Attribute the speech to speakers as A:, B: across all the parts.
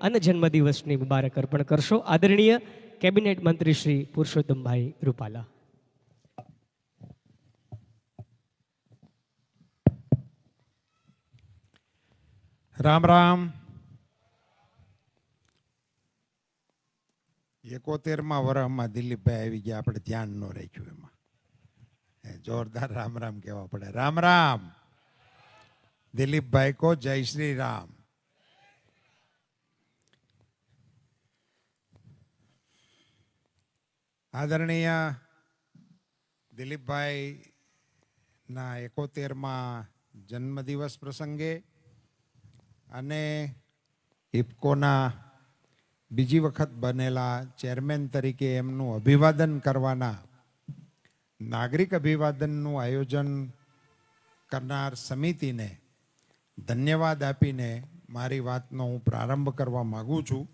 A: અને જન્મદિવસની મુબારક અર્પણ કરશો. આદરણીય કેબિનેટ મંત્રી શ્રી પુરુષોત્તમભાઈ રૂપાલા.
B: રામ રામ. એકોતેરમાં વરહમાં દિલીપભાઈ આવી ગયા. આપણે ધ્યાન ન રાખ્યું એમાં. જોરદાર રામ રામ કહેવા પડે. રામ રામ. દિલીપભાઈ કો જય શ્રી રામ. આદરણીય દિલીપભાઈ ના એકોતેરમાં જન્મદિવસ પ્રસંગે અને ઇફકોના બીજી વખત બનેલા ચેરમેન તરીકે એમનું અભિવાદન કરવાના, નાગરિક અભિવાદનનું આયોજન કરનાર સમિતિને ધન્યવાદ આપીને મારી વાતનો હું પ્રારંભ કરવા માગું છું.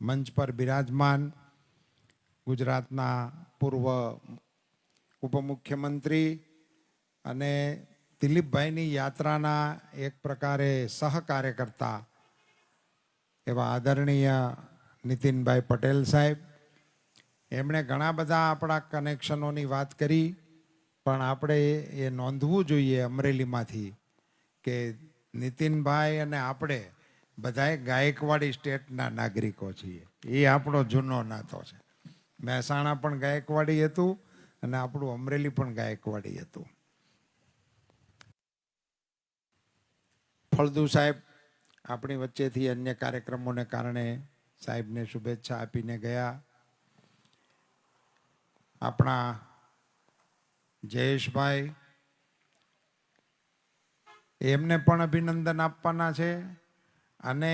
B: મંચ પર બિરાજમાન ગુજરાતના પૂર્વ ઉપમુખ્યમંત્રી અને દિલીપભાઈની યાત્રાના એક પ્રકારે સહકાર્યકર્તા એવા આદરણીય નીતિનભાઈ પટેલ સાહેબ. એમણે ઘણા બધા આપણા કનેક્શનોની વાત કરી, પણ આપણે એ નોંધવું જોઈએ અમરેલીમાંથી કે નીતિનભાઈ અને આપણે બધાએ ગાયકવાડી સ્ટેટના નાગરિકો છીએ. એ આપણો જૂનો નાતો છે. મહેસાણા પણ ગાયકવાડી હતું અને આપણું અમરેલી પણ ગાયકવાડી હતું. ફળદુ સાહેબ, આપણી વચ્ચેથી અન્ય કાર્યક્રમોને કારણે સાહેબને શુભેચ્છા આપીને ગયા. આપણા જયેશભાઈ, એમને પણ અભિનંદન આપવાના છે અને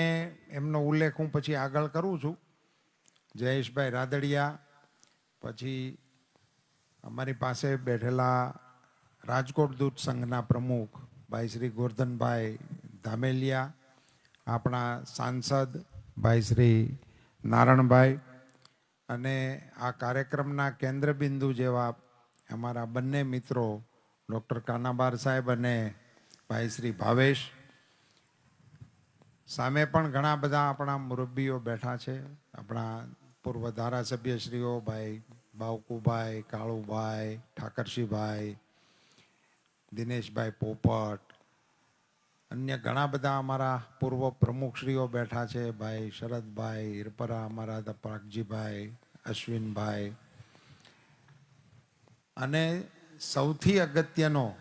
B: એમનો ઉલ્લેખ હું પછી આગળ કરું છું. જયેશભાઈ રાદડિયા પછી અમારી પાસે બેઠેલા રાજકોટ દૂત સંઘના પ્રમુખ ભાઈ શ્રી ગોરધનભાઈ ધામેલિયા, આપણા સાંસદ ભાઈ શ્રી નારણભાઈ અને આ કાર્યક્રમના કેન્દ્રબિંદુ જેવા અમારા બંને મિત્રો ડૉક્ટર કાનાબાર સાહેબ અને ભાઈ શ્રી ભાવેશ. સામે પણ ઘણા બધા આપણા મુરબ્બીઓ બેઠા છે, આપણા પૂર્વ ધારાસભ્યશ્રીઓ ભાઈ, બાવકુભાઈ, કાળુભાઈ ઠાકરસિંહભાઈ દિનેશભાઈ પોપટ, અન્ય ઘણા બધા અમારા પૂર્વ પ્રમુખશ્રીઓ બેઠા છે. ભાઈ શરદભાઈ હિરપરા અમારા પ્રાગજીભાઈ, અશ્વિનભાઈ. અને સૌથી અગત્યનો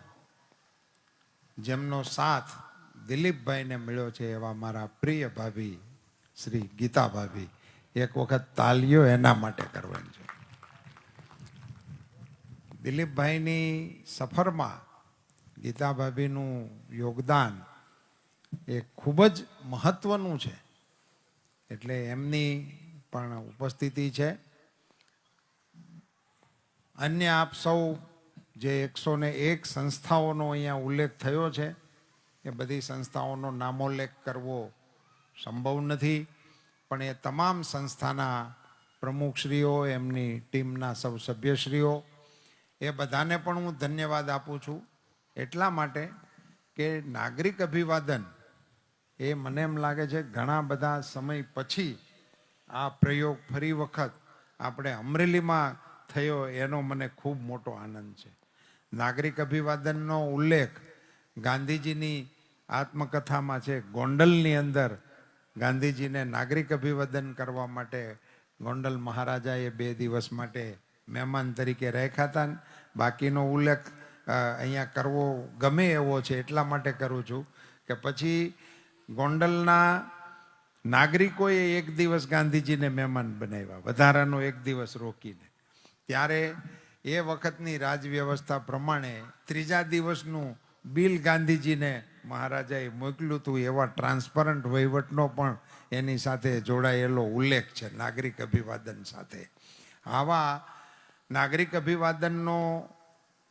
B: જેમનો સાથ દિલીપભાઈને મળ્યો છે એવા મારા પ્રિય ભાભી શ્રી ગીતા ભાભી એક વખત તાલીઓ એના માટે કરવાની છે. દિલીપભાઈની સફરમાં ગીતા ભાભીનું યોગદાન એ ખૂબ જ મહત્વનું છે. એટલે એમની પણ ઉપસ્થિતિ છે. અન્ય આપ સૌ જે એકસો ને એક સંસ્થાઓનો અહીંયા ઉલ્લેખ થયો છે, એ બધી સંસ્થાઓનો નામોલ્લેખ કરવો સંભવ નથી. પણ એ તમામ સંસ્થાના પ્રમુખશ્રીઓ, એમની ટીમના સૌ સભ્યશ્રીઓ, એ બધાને પણ હું ધન્યવાદ આપું છું. એટલા માટે કે નાગરિક અભિવાદન એ મને એમ લાગે છે ઘણા બધા સમય પછી આ પ્રયોગ ફરી વખત આપણે અમરેલીમાં થયો એનો મને ખૂબ મોટો આનંદ છે. નાગરિક અભિવાદનનો ઉલ્લેખ ગાંધીજીની આત્મકથામાં છે, ગોંડલની અંદર ગાંધીજીને નાગરિક અભિવાદન કરવા માટે ગોંડલ મહારાજાએ બે દિવસ માટે મહેમાન તરીકે રાખ્યા હતા. બાકીનો ઉલ્લેખ અહીંયા કરવો ગમે એવો છે એટલા માટે કરું છું કે પછી ગોંડલના નાગરિકોએ એક દિવસ ગાંધીજીને મહેમાન બનાવ્યા, વધારાનો એક દિવસ રોકીને. ત્યારે એ વખતની રાજવ્યવસ્થા પ્રમાણે ત્રીજા દિવસનું બિલ ગાંધીજીને મહારાજાએ મોકલ્યું હતું, એવા ટ્રાન્સપરન્ટ વહીવટનો પણ એની સાથે જોડાયેલો ઉલ્લેખ છે, નાગરિક અભિવાદન સાથે. આવા નાગરિક અભિવાદનનો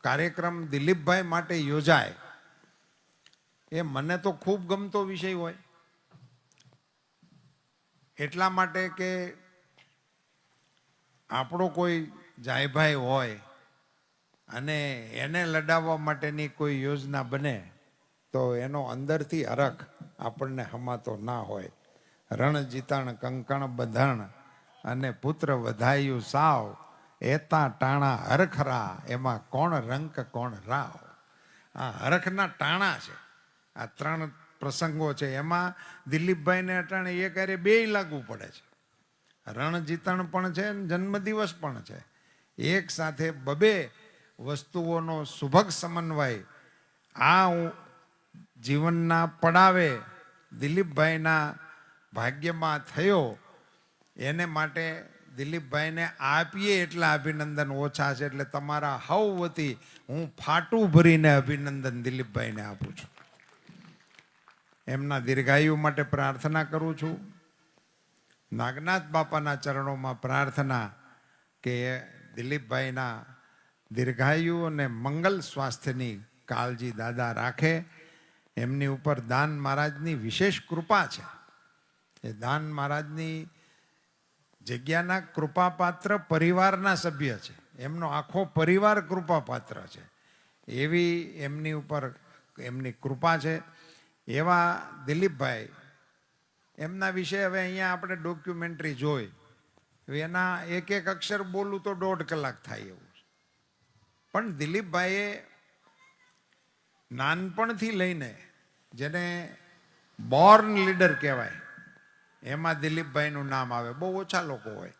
B: કાર્યક્રમ દિલીપભાઈ માટે યોજાય, એ મને તો ખૂબ ગમતો વિષય હોય. એટલા માટે કે આપણો કોઈ જાયભાઈ હોય અને એને લડાવવા માટેની કોઈ યોજના બને, તો એનો અંદરથી અરખ આપણને હમાતો ના હોય. રણ જીતાણ, કંકણ બંધાણ અને પુત્ર વધાયું સાવ, એતા ટાણા હરખરા, એમાં કોણ રંક, કોણ રાવ. આ હરખના ટાણા છે. આ ત્રણ પ્રસંગો છે. એમાં દિલીપભાઈને અટાણે એક અરે બે લાગુ પડે છે. રણ જીતણ પણ છે જન્મદિવસ પણ છે. એક સાથે બબે વસ્તુઓનો સુભગ સમન્વય. આ જીવનના પડાવે દિલીપભાઈના ભાગ્યમાં થયો. એને માટે દિલીપભાઈને આપીએ એટલા અભિનંદન ઓછા છે. એટલે તમારા હવ વતી હું ફાટું ભરીને અભિનંદન દિલીપભાઈને આપું છું. એમના દીર્ઘાયુ માટે પ્રાર્થના કરું છું. નાગનાથ બાપાના ચરણોમાં પ્રાર્થના કે દિલીપભાઈના દીર્ઘાયુ અને મંગલ સ્વાસ્થ્યની કાળજી દાદા રાખે. એમની ઉપર દાન મહારાજની વિશેષ કૃપા છે. એ દાન મહારાજની જગ્યાના કૃપાપાત્ર પરિવારના સભ્ય છે. એમનો આખો પરિવાર કૃપાપાત્ર છે. એવી એમની ઉપર એમની કૃપા છે. એવા દિલીપભાઈ, એમના વિશે હવે અહીંયા આપણે ડોક્યુમેન્ટરી જોઈ. એના એક એક અક્ષર બોલું તો દોઢ કલાક થાય એવું. પણ દિલીપભાઈએ નાનપણથી લઈને જેને બોર્ન લીડર કહેવાય, એમાં દિલીપભાઈનું નામ આવે. બહુ ઓછા લોકો હોય.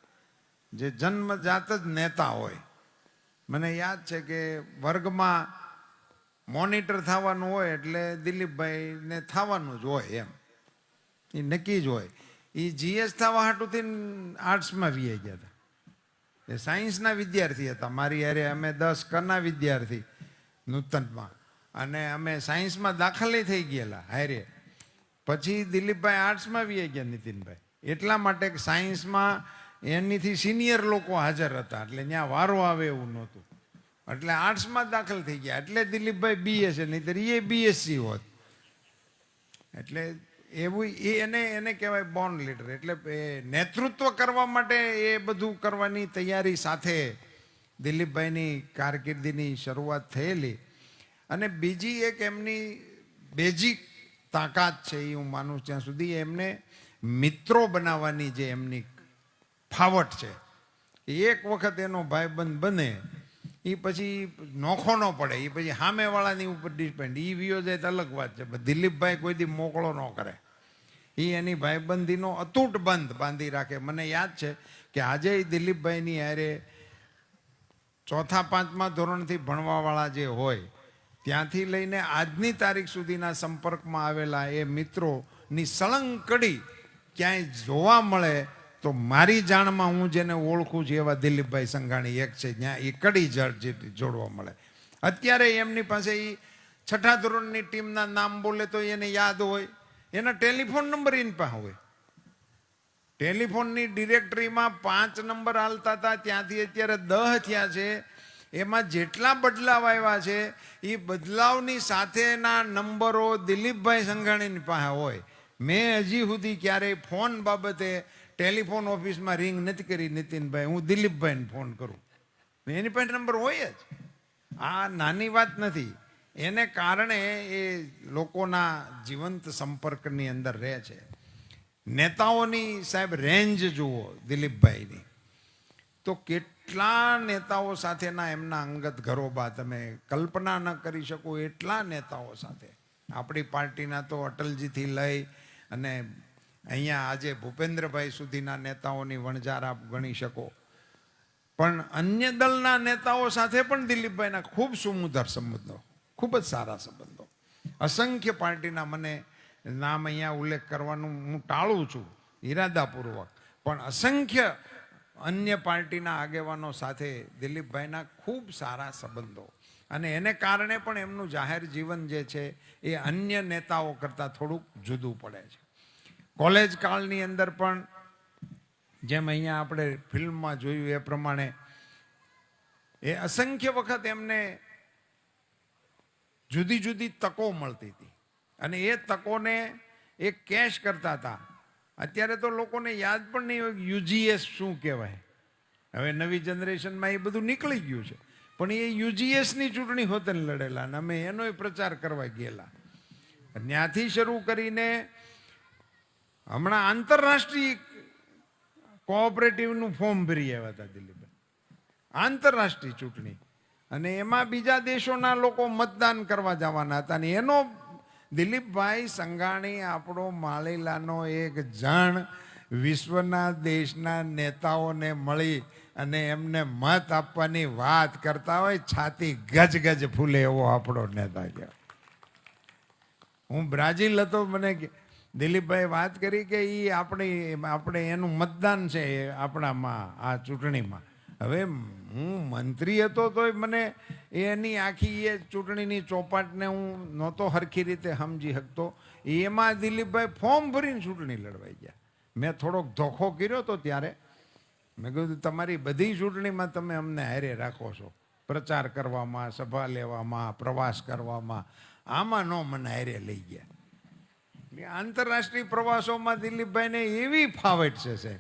B: જે જન્મજાત જ નેતા હોય. મને યાદ છે કે વર્ગમાં મોનિટર થવાનું હોય એટલે દિલીપભાઈને થવાનું જ હોય એમ. એ નક્કી જ હોય. એ જીએસ થવા હાટુથી આર્ટ્સમાં વીઆઈ ગયા હતા. એ સાયન્સના વિદ્યાર્થી હતા. મારી હારે અમે દસ કના વિદ્યાર્થી, નૂતનમાં. અને અમે સાયન્સમાં દાખલે થઈ ગયેલા હારે. પછી દિલીપભાઈ આર્ટ્સમાં વી ગયા, નીતિનભાઈ. એટલા માટે સાયન્સમાં એનીથી સિનિયર લોકો હાજર હતા. એટલે ત્યાં વારો આવે એવું નહોતું. એટલે આર્ટ્સમાં દાખલ થઈ ગયા. એટલે દિલીપભાઈ બીએસ નહીતર એ બીએસસી હોત. એટલે એવું એ એને એને કહેવાય બોર્ન લીડર એટલે એ નેતૃત્વ કરવા માટે એ બધું કરવાની તૈયારી સાથે દિલીપભાઈની કારકિર્દીની શરૂઆત થયેલી. અને બીજી એક એમની બેઝિક તાકાત છે એ હું માનું ત્યાં સુધી, એમને મિત્રો બનાવવાની જે એમની ફાવટ છે એક વખત એનો ભાઈબંધ બને એ પછી નોખો ન પડે. એ પછી સામેવાળાની ઉપર ડિપેન્ડ એ વિયો જાય તો અલગ વાત છે. દિલીપભાઈ કોઈ દી મોકળો ન કરે. એ એની ભાઈબંધીનો અતૂટ બંધ બાંધી રાખે. મને યાદ છે કે આજે દિલીપભાઈની હારે ચોથા, પાંચમા ધોરણથી ભણવાવાળા જે હોય, ત્યાંથી લઈને આજની તારીખ સુધીના સંપર્કમાં આવેલા એ મિત્રોની સળંગ કડી ક્યાંય જોવા મળે તો મારી જાણમાં હું જેને ઓળખું છું એવા દિલીપભાઈ સંઘાણી એક છે ત્યાં એ કડી જેટલી જોડવા મળે. અત્યારે એમની પાસે એ છઠ્ઠા ધોરણની ટીમના નામ બોલે તો એને યાદ હોય. એના ટેલિફોન નંબર એની પાસે હોય. ટેલિફોનની ડિરેક્ટરીમાં પાંચ નંબર હાલતા હતા, ત્યાંથી અત્યારે દહ થયા છે. એમાં જેટલા બદલાવ આવ્યા છે એ બદલાવની સાથેના નંબરો દિલીપભાઈ સંઘાણીની પાસે હોય. મેં હજી સુધી ક્યારેય ફોન બાબતે ટેલિફોન ઓફિસમાં રિંગ નથી કરી નીતિનભાઈ, હું દિલીપભાઈને ફોન કરું. એની પાસે નંબર હોય જ. આ નાની વાત નથી. એને કારણે એ લોકોના જીવંત સંપર્કની અંદર રહે છે. નેતાઓની સાહેબ રેન્જ જુઓ દિલીપભાઈની. તો કેટલા નેતાઓ સાથેના એમના અંગત ઘરોબા તમે કલ્પના ન કરી શકો, એટલા નેતાઓ સાથે. આપણી પાર્ટીના તો અટલજીથી લઈ અને અહીંયા આજે ભૂપેન્દ્રભાઈ સુધીના નેતાઓની વણઝાર આપ ગણી શકો. પણ અન્ય દળના નેતાઓ સાથે પણ દિલીપભાઈના ખૂબ સુમુદર સંબંધો, ખૂબ જ સારા સંબંધો. અસંખ્ય પાર્ટીના મને નામ અહીંયા ઉલ્લેખ કરવાનું હું ટાળું છું, ઈરાદાપૂર્વક. પણ અસંખ્ય અન્ય પાર્ટીના આગેવાનો સાથે દિલીપભાઈના ખૂબ સારા સંબંધો. અને એને કારણે પણ એમનું જાહેર જીવન જે છે એ અન્ય નેતાઓ કરતાં થોડુંક જુદું પડે છે. કોલેજ કાળની અંદર પણ જેમ અહીંયા આપણે ફિલ્મમાં જોયું એ પ્રમાણે એ અસંખ્ય વખત એમને જુદી જુદી તકો મળતી હતી. અને એ તકોને એ કેશ કરતા હતા. અત્યારે તો લોકોને યાદ પણ નહીં હોય યુજીએસ શું કહેવાય. હવે નવી જનરેશનમાં એ બધું નીકળી ગયું છે. પણ એ યુજીએસની ચૂંટણી હોતે લડેલા અને અમે એનોય પ્રચાર કરવા ગયેલા. ત્યાંથી શરૂ કરીને હમણાં આંતરરાષ્ટ્રીય કોઓપરેટિવનું ફોર્મ ભરી આવ્યા હતા દિલીપભાઈ આંતરરાષ્ટ્રીય ચૂંટણી. અને એમાં બીજા દેશોના લોકો મતદાન કરવા જવાના હતા. અને એનો દિલીપભાઈ સંઘાણી આપણો માળીલાનો એક જણ વિશ્વના દેશના નેતાઓને મળી અને એમને મત આપવાની વાત કરતા હોય, છાતી ગજ ગજ ફૂલે એવો આપણો નેતા કહેવાય હું બ્રાઝિલ હતો, મને દિલીપભાઈ વાત કરી કે એ આપણી, આપણે એનું મતદાન છે આપણામાં, આ ચૂંટણીમાં. હવે હું મંત્રી હતો તોય મને એની આખી એ ચૂંટણીની ચોપાટને હું નહોતો હરખી રીતે સમજી શકતો. એમાં દિલીપભાઈ ફોર્મ ભરીને ચૂંટણી લડવાઈ ગયા. મેં થોડોક ધોખો કર્યો હતો ત્યારે. મેં કીધું, તમારી બધી ચૂંટણીમાં તમે અમને હારે રાખો છો. પ્રચાર કરવામાં, સભા લેવામાં, પ્રવાસ કરવામાં. આમાં ન મને હારે લઈ ગયા. એટલે આંતરરાષ્ટ્રીય પ્રવાસોમાં દિલીપભાઈને એવી ફાવટ છે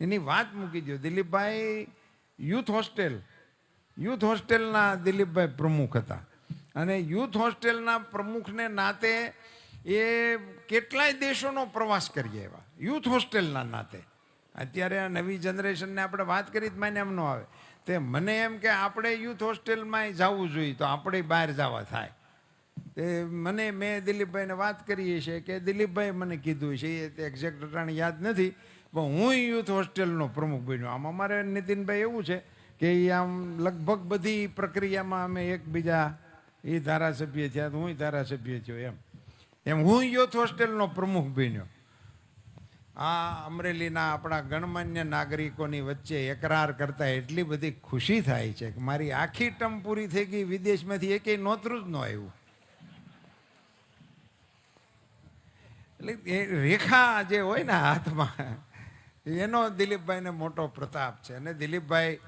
B: એની વાત મૂકી દો દિલીપભાઈ યુથ હોસ્ટેલ, યુથ હોસ્ટેલના દિલીપભાઈ પ્રમુખ હતા. અને યુથ હોસ્ટેલના પ્રમુખને નાતે એ કેટલાય દેશોનો પ્રવાસ કરીએ એવા યુથ હોસ્ટેલના નાતે. અત્યારે આ નવી જનરેશનને આપણે વાત કરી જ મને એમ ન આવે. તે મને એમ કે આપણે યુથ હોસ્ટેલમાં જવું જોઈએ તો આપણે બહાર જવા થાય. તે મને, મેં દિલીપભાઈને વાત કરી છે કે દિલીપભાઈ મને કીધું છે, એ એક્ઝેક્ટ અટાણે યાદ નથી, પણ હું યુથ હોસ્ટેલનો પ્રમુખ બન્યો. આમ અમારે નીતિનભાઈ એવું છે કે એ આમ લગભગ બધી પ્રક્રિયામાં અમે એકબીજા એ ધારાસભ્ય થયા, તો હું ધારાસભ્ય થયો એમ. એમ હું યુથ હોસ્ટેલનો પ્રમુખ બન્યો. આ અમરેલીના આપણા ગણમાન્ય નાગરિકોની વચ્ચે એકરાર કરતા એટલી બધી ખુશી થાય છે કે મારી આખી ટર્મ પૂરી થઈ ગઈ, વિદેશમાંથી એકેય નોતરું જ ન આવ્યું. એટલે એ રેખા જે હોય ને હાથમાં, એનો દિલીપભાઈને મોટો પ્રતાપ છે. અને દિલીપભાઈ,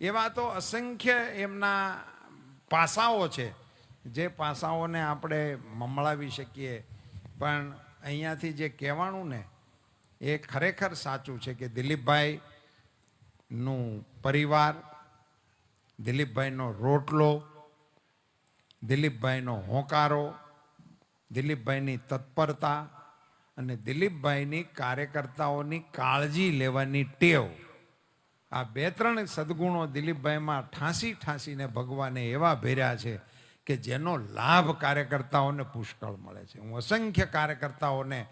B: એવા તો અસંખ્ય એમના પાસાઓ છે, જે પાસાઓને આપણે મમળાવી શકીએ. પણ અહીંયાથી જે કહેવાનું ને, એ ખરેખર સાચું છે કે દિલીપભાઈનું પરિવાર, દિલીપભાઈનો રોટલો, દિલીપભાઈનો હોંકારો, દિલીપભાઈની તત્પરતા અને દિલીપભાઈની કાર્યકર્તાઓની કાળજી લેવાની ટેવ. આ બે ત્રણ સદગુણો દિલીપભાઈમાં ઠાંસી ઠાંસીને ભગવાને એવા ભેર્યા છે કે જેનો લાભ કાર્યકર્તાઓને પુષ્કળ મળે છે. હું અસંખ્ય કાર્યકર્તાઓને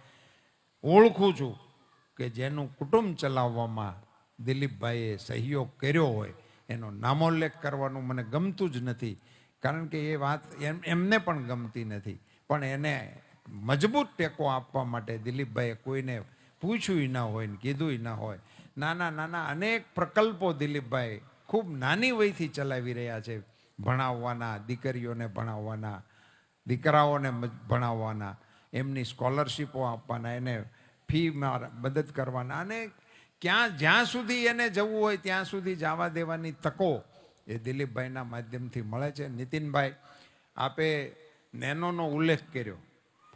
B: ઓળખું છું કે જેનું કુટુંબ ચલાવવામાં દિલીપભાઈએ સહયોગ કર્યો હોય, એનો નામોલ્લેખ કરવાનું મને ગમતું જ નથી. કારણ કે એ વાત એમ, એમને પણ ગમતી નથી. પણ એને મજબૂત ટેકો આપવા માટે દિલીપભાઈએ કોઈને પૂછ્યું ના હોય ને કીધું ના હોય. નાના નાના અનેક પ્રકલ્પો દિલીપભાઈ ખૂબ નાની વયથી ચલાવી રહ્યા છે. ભણાવવાના, દીકરીઓને ભણાવવાના, દીકરાઓને ભણાવવાના, એમની સ્કોલરશીપો આપવાના, એને ફીમાં મદદ કરવાના. અને ક્યાં, જ્યાં સુધી એને જવું હોય ત્યાં સુધી જવા દેવાની તકો એ દિલીપભાઈના માધ્યમથી મળે છે. નીતિનભાઈ, આપે નેનોનો ઉલ્લેખ કર્યો.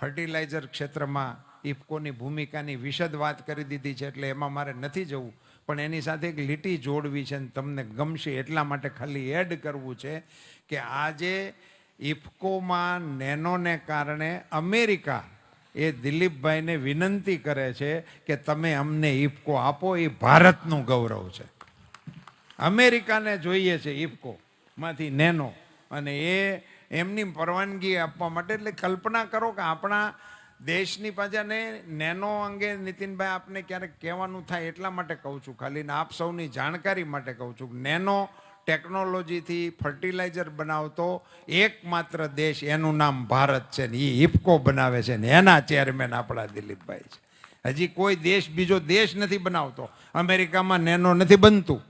B: ફર્ટિલાઇઝર ક્ષેત્રમાં ઇફકોની ભૂમિકાની વિશદ વાત કરી દીધી છે એટલે એમાં મારે નથી જવું. પણ એની સાથે એક લીટી જોડવી છે અને તમને ગમશે એટલા માટે ખાલી એડ કરવું છે કે આજે ઇફકોમાં નેનોને કારણે અમેરિકા એ દિલીપભાઈને વિનંતી કરે છે કે તમે અમને ઇફકો આપો, એ ભારતનું ગૌરવ છે. અમેરિકાને જોઈએ છે ઇફકોમાંથી નેનો અને એ એમની પરવાનગી આપવા માટે. એટલે કલ્પના કરો કે આપણા દેશની પાછાને નેનો અંગે નીતિનભાઈ આપને ક્યારેક કહેવાનું થાય એટલા માટે કહું છું. ખાલી આપ સૌની જાણકારી માટે કહું છું નેનો ટેકનોલોજીથી ફર્ટિલાઇઝર બનાવતો એકમાત્ર દેશ એનું નામ ભારત છે ને એ ઇફકો બનાવે છે ને એના ચેરમેન આપણા દિલીપભાઈ છે. હજી કોઈ દેશ બીજો દેશ નથી બનાવતો. અમેરિકામાં નેનો નથી બનતું.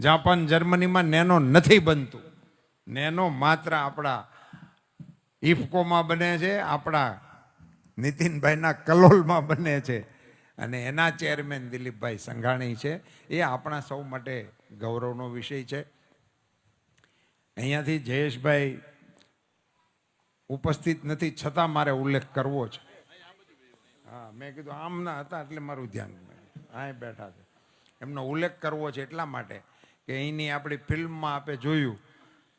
B: જાપાન જર્મનીમાં નેનો નથી બનતું. નેનો માત્ર આપણા ઇફકોમાં બને છે, આપણા નીતિનભાઈના કલોલમાં બને છે. અને એના ચેરમેન દિલીપભાઈ સંઘાણી છે. એ આપણા સૌ માટે ગૌરવનો વિષય છે. અહીંયાથી જયેશભાઈ ઉપસ્થિત નથી, છતાં મારે ઉલ્લેખ કરવો છે. હા, મેં કીધું આમ ના હતા એટલે મારું ધ્યાન અહીં બેઠા છે. એમનો ઉલ્લેખ કરવો છે એટલા માટે કે અહીંની આપણી ફિલ્મમાં આપણે જોયું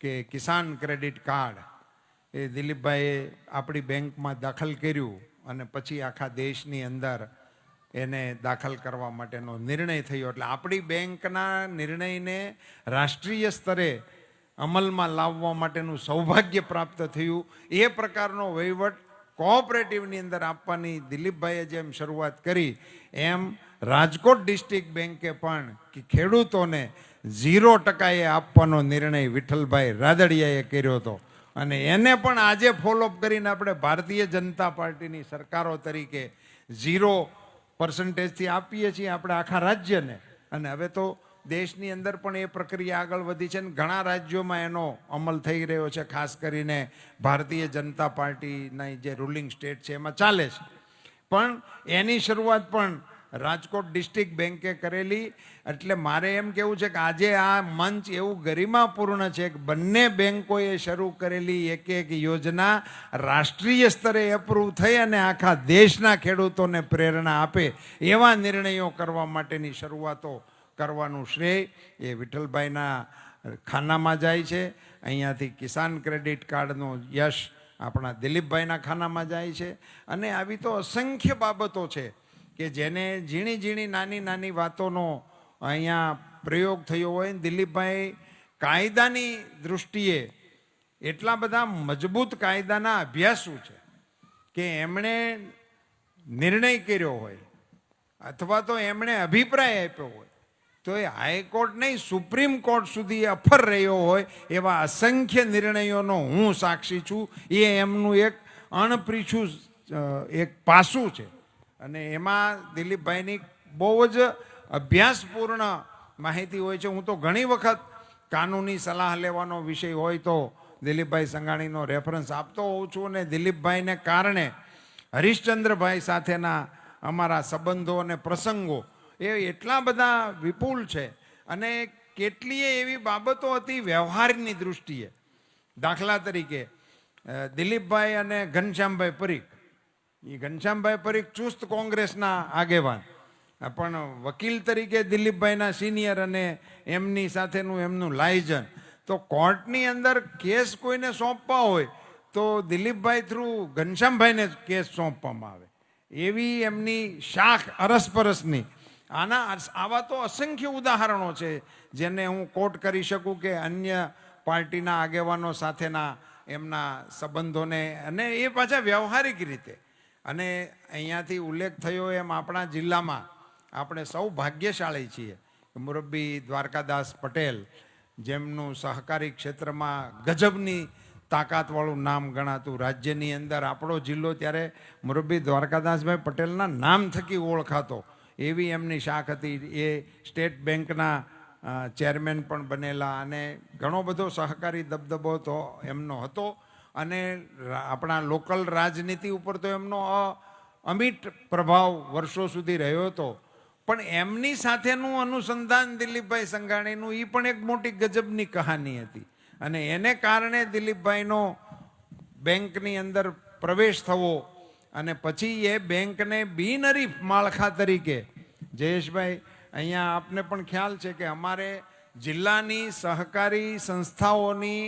B: કે કિસાન ક્રેડિટ કાર્ડ એ દિલીપભાઈએ આપણી બેંકમાં દાખલ કર્યું અને પછી આખા દેશની અંદર એને દાખલ કરવા માટેનો નિર્ણય થયો. એટલે આપણી બેંકના નિર્ણયને રાષ્ટ્રીય સ્તરે અમલમાં લાવવા માટેનું સૌભાગ્ય પ્રાપ્ત થયું. એ પ્રકારનો વહીવટ કોઓપરેટિવની અંદર આપવાની દિલીપભાઈએ જેમ શરૂઆત કરી, એમ રાજકોટ ડિસ્ટ્રિક્ટ બેંકે પણ કે ખેડૂતોને ઝીરો ટકાએ આપવાનો નિર્ણય વિઠ્ઠલભાઈ રાદડિયાએ કર્યો હતો. અને એને પણ આજે ફોલોઅપ કરીને આપણે ભારતીય જનતા પાર્ટીની સરકારો તરીકે ઝીરો પર્સન્ટેજથી આપીએ છીએ આપણે આખા રાજ્યને. અને હવે તો દેશની અંદર પણ એ પ્રક્રિયા આગળ વધી છે અને ઘણા રાજ્યોમાં એનો અમલ થઈ રહ્યો છે, ખાસ કરીને ભારતીય જનતા પાર્ટીના જે રૂલિંગ સ્ટેટ છે, એમાં ચાલે છે. પણ એની શરૂઆત પણ રાજકોટ ડિસ્ટ્રિક્ટ બેન્કે કરેલી. એટલે મારે એમ કેવું છે કે આજે આ મંચ એવું ગરિમાપૂર્ણ છે કે બંને બેન્કોએ શરૂ કરેલી એક એક યોજના રાષ્ટ્રીય સ્તરે એપ્રૂવ થઈ અને આખા દેશના ખેડૂતોને પ્રેરણા આપે એવા નિર્ણયો કરવા માટેની શરૂઆતો કરવાનું શ્રેય એ વિઠ્ઠલભાઈના ખાનામાં જાય છે. અહીંયાથી કિસાન ક્રેડિટ કાર્ડનો યશ આપણા દિલીપભાઈના ખાનામાં જાય છે. અને આવી તો અસંખ્ય બાબતો છે. કે જેને ઝીણી ઝીણી નાની નાની વાતોનો અહીંયા પ્રયોગ થયો હોય દિલીપભાઈ કાયદાની દૃષ્ટિએ એટલા બધા મજબૂત કાયદાના અભ્યાસુ છે કે એમણે નિર્ણય કર્યો હોય અથવા તો એમણે અભિપ્રાય આપ્યો હોય, તો એ હાઈકોર્ટ નહીં, સુપ્રીમ કોર્ટ સુધી અફર રહ્યો હોય એવા અસંખ્ય નિર્ણયોનો હું સાક્ષી છું. એ એમનું એક અણપ્રીછું એક પાસું છે. અને એમાં દિલીપભાઈની બહુ જ અભ્યાસપૂર્ણ માહિતી હોય છે. હું તો ઘણી વખત કાનૂની સલાહ લેવાનો વિષય હોય તો દિલીપભાઈ સંઘાણીનો રેફરન્સ આપતો હોઉં છું અને દિલીપભાઈને કારણે હરિશ્ચંદ્રભાઈ સાથેના અમારા સંબંધો અને પ્રસંગો એ એટલા બધા વિપુલ છે અને કેટલીય એવી બાબતો હતી વ્યવહારની દૃષ્ટિએ. દાખલા તરીકે દિલીપભાઈ અને ઘનશ્યામભાઈ પરીખ એ ઘનશ્યામભાઈ પરીખ ચુસ્ત કોંગ્રેસના આગેવાન. પણ વકીલ તરીકે દિલીપભાઈના સિનિયર અને એમની સાથેનું એમનું લાયજન. તો કોર્ટની અંદર કેસ કોઈને સોંપવા હોય, તો દિલીપભાઈ થ્રુ ઘનશ્યામભાઈને કેસ સોંપવામાં આવે. એવી એમની શાખ અરસપરસની. આના આવા તો અસંખ્ય ઉદાહરણો છે, જેને હું કોટ કરી શકું કે અન્ય પાર્ટીના આગેવાનો સાથેના એમના સંબંધોને અને એ પાછા વ્યવહારિક રીતે. અને અહીંયાથી ઉલ્લેખ થયો એમ આપણા જિલ્લામાં આપણે સૌ ભાગ્યશાળી છીએ મુરબ્બી દ્વારકાદાસ પટેલ જેમનું સહકારી ક્ષેત્રમાં ગજબની તાકાતવાળું નામ ગણાતું રાજ્યની અંદર આપણો જિલ્લો ત્યારે મુરબ્બી દ્વારકાદાસભાઈ પટેલના નામ થકી ઓળખાતો એવી એમની શાખ હતી. એ સ્ટેટ બેંકના ચેરમેન પણ બનેલા અને ઘણો બધો સહકારી દબદબો તો એમનો હતો. અને આપણા લોકલ રાજનીતિ ઉપર તો એમનો અમિટ પ્રભાવ વર્ષો સુધી રહ્યો હતો. પણ એમની સાથેનું અનુસંધાન દિલીપભાઈ સંઘાણીનું એ પણ એક મોટી ગજબની કહાની હતી. અને એને કારણે દિલીપભાઈનો બેંકની અંદર પ્રવેશ થવો અને પછી એ બેંકને બિનરીફ માળખા તરીકે જયેશભાઈ, અહીંયા આપને પણ ખ્યાલ છે કે અમારે જિલ્લાની સહકારી સંસ્થાઓની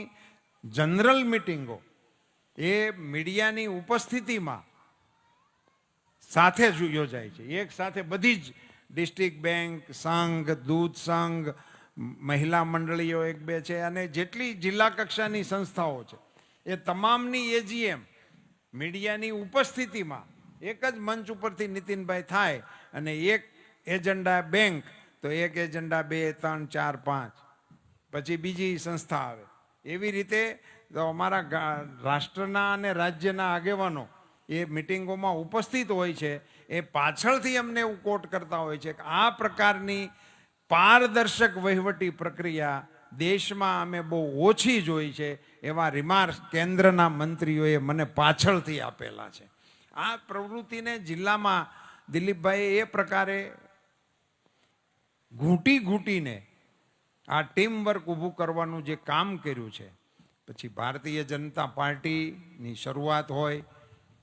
B: જનરલ મિટિંગો એ મીડિયાની ઉપસ્થિતિમાં સાથે જ યોજાય છે. એક સાથે બધી જ ડિસ્ટ્રિક્ટ બેંક, સંઘ, દૂધ સંઘ, મહિલા મંડળીઓ એક બે છે અને જેટલી જિલ્લા કક્ષાની સંસ્થાઓ છે, એ તમામની એજીએમ મીડિયાની ઉપસ્થિતિમાં એક જ મંચ ઉપરથી નીતિનભાઈ થાય અને એક એજન્ડા બેંક, તો એક એજન્ડા બે, ત્રણ, ચાર, પાંચ, પછી બીજી સંસ્થા આવે. એવી રીતે અમારા ગા- રાષ્ટ્રના અને રાજ્યના આગેવાનો એ મિટિંગોમાં ઉપસ્થિત હોય છે, એ પાછળથી અમને એવું કોટ કરતા હોય છે કે આ પ્રકારની પારદર્શક વહીવટી પ્રક્રિયા દેશમાં અમે બહુ ઓછી જોઈ છે એવા રિમાર્ક્સ કેન્દ્રના મંત્રીઓએ મને પાછળથી આપેલા છે. આ પ્રવૃત્તિને જિલ્લામાં દિલીપભાઈ એ પ્રકારે ઘૂંટી ઘૂંટીને આ ટીમ વર્ક ઊભું કરવાનું જે કામ કર્યું છે પછી ભારતીય જનતા પાર્ટીની શરૂઆત હોય,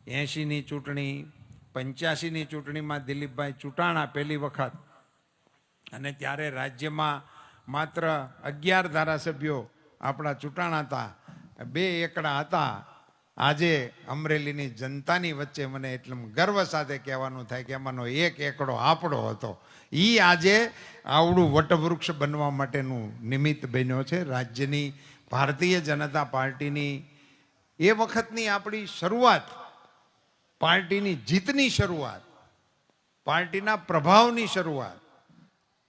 B: એંશીની ચૂંટણી, પંચ્યાસીની ચૂંટણીમાં દિલીપભાઈ ચૂંટાણા પહેલી વખત. અને ત્યારે રાજ્યમાં માત્ર અગિયાર ધારાસભ્યો આપણા ચૂંટાણા હતા. બે એકડા હતા. આજે અમરેલીની જનતાની વચ્ચે મને એટલું ગર્વ સાથે કહેવાનું થાય કે એમાંનો એક એકડો આપણો હતો. એ આજે આવડું વટવૃક્ષ બનવા માટેનું નિમિત્ત બન્યો છે. રાજ્યની ભારતીય જનતા પાર્ટીની એ વખતની આપણી શરૂઆત, પાર્ટીની જીતની શરૂઆત, પાર્ટીના પ્રભાવની શરૂઆત,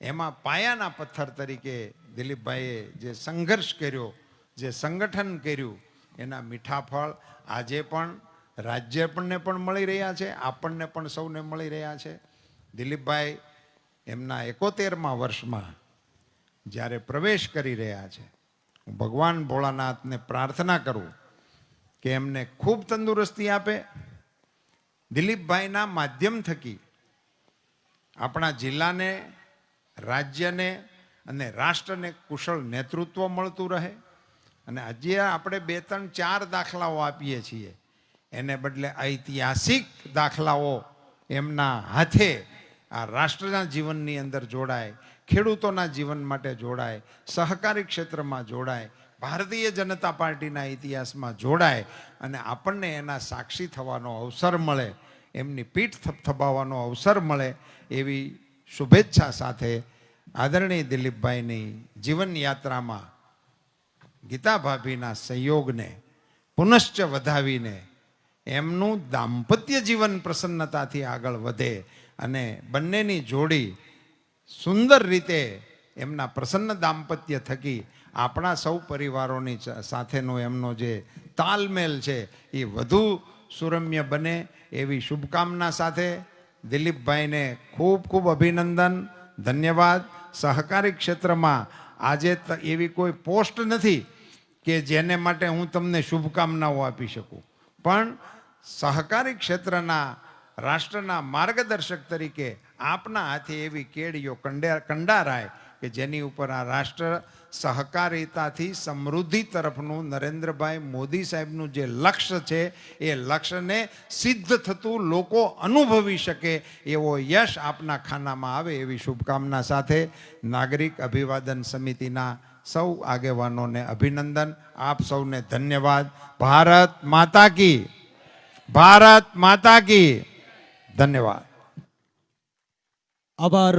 B: એમાં પાયાના પથ્થર તરીકે દિલીપભાઈએ જે સંઘર્ષ કર્યો, જે સંગઠન કર્યું, એના મીઠા ફળ આજે પણ રાજ્યને પણ મળી રહ્યા છે, આપણને પણ સૌને મળી રહ્યા છે. દિલીપભાઈ એમના એકોતેરમા વર્ષમાં જ્યારે પ્રવેશ કરી રહ્યા છે હું ભગવાન ભોળાનાથને પ્રાર્થના કરું કે એમને ખૂબ તંદુરસ્તી આપે. દિલીપભાઈના માધ્યમ થકી આપણા જિલ્લાને, રાજ્યને અને રાષ્ટ્રને કુશળ નેતૃત્વ મળતું રહે અને આજે આપણે બે ત્રણ ચાર દાખલાઓ આપીએ છીએ. એને બદલે ઐતિહાસિક દાખલાઓ એમના હાથે આ રાષ્ટ્રના જીવનની અંદર જોડાય. ખેડૂતોના જીવન માટે જોડાય, સહકારી ક્ષેત્રમાં જોડાય, ભારતીય જનતા પાર્ટીના ઇતિહાસમાં જોડાય અને આપણને એના સાક્ષી થવાનો અવસર મળે, એમની પીઠ થપથપાવવાનો અવસર મળે એવી શુભેચ્છા સાથે આદરણીય દિલીપભાઈની જીવનયાત્રામાં ગીતા ભાભીના સંયોગને પુનશ્ચ વધાવીને એમનું દાંપત્ય જીવન પ્રસન્નતાથી આગળ વધે અને બંનેની જોડી સુંદર રીતે એમના પ્રસન્ન દાંપત્ય થકી આપણા સૌ પરિવારોની સાથેનો એમનો જે તાલમેલ છે એ વધુ સુરમ્ય બને એવી શુભકામના સાથે દિલીપભાઈને ખૂબ ખૂબ અભિનંદન, ધન્યવાદ. સહકારી ક્ષેત્રમાં આજે એવી કોઈ પોસ્ટ નથી કે જેને માટે હું તમને શુભકામનાઓ આપી શકું. પણ સહકારી ક્ષેત્રના રાષ્ટ્રના માર્ગદર્શક તરીકે આપના હાથે એવી કેડીઓ કંડે કંડારાય કે જેની ઉપર આ રાષ્ટ્ર સહકારિતાથી સમૃદ્ધિ તરફનું નરેન્દ્રભાઈ મોદી સાહેબનું જે લક્ષ્ય છે, એ લક્ષ્યને સિદ્ધ થતું લોકો અનુભવી શકે એવો યશ આપના ખાનામાં આવે એવી શુભકામના સાથે નાગરિક અભિવાદન સમિતિના સૌ આગેવાનોને અભિનંદન. આપ સૌને ધન્યવાદ. ભારત માતા કી. ભારત માતા કી. ધન્યવાદ.
A: আবার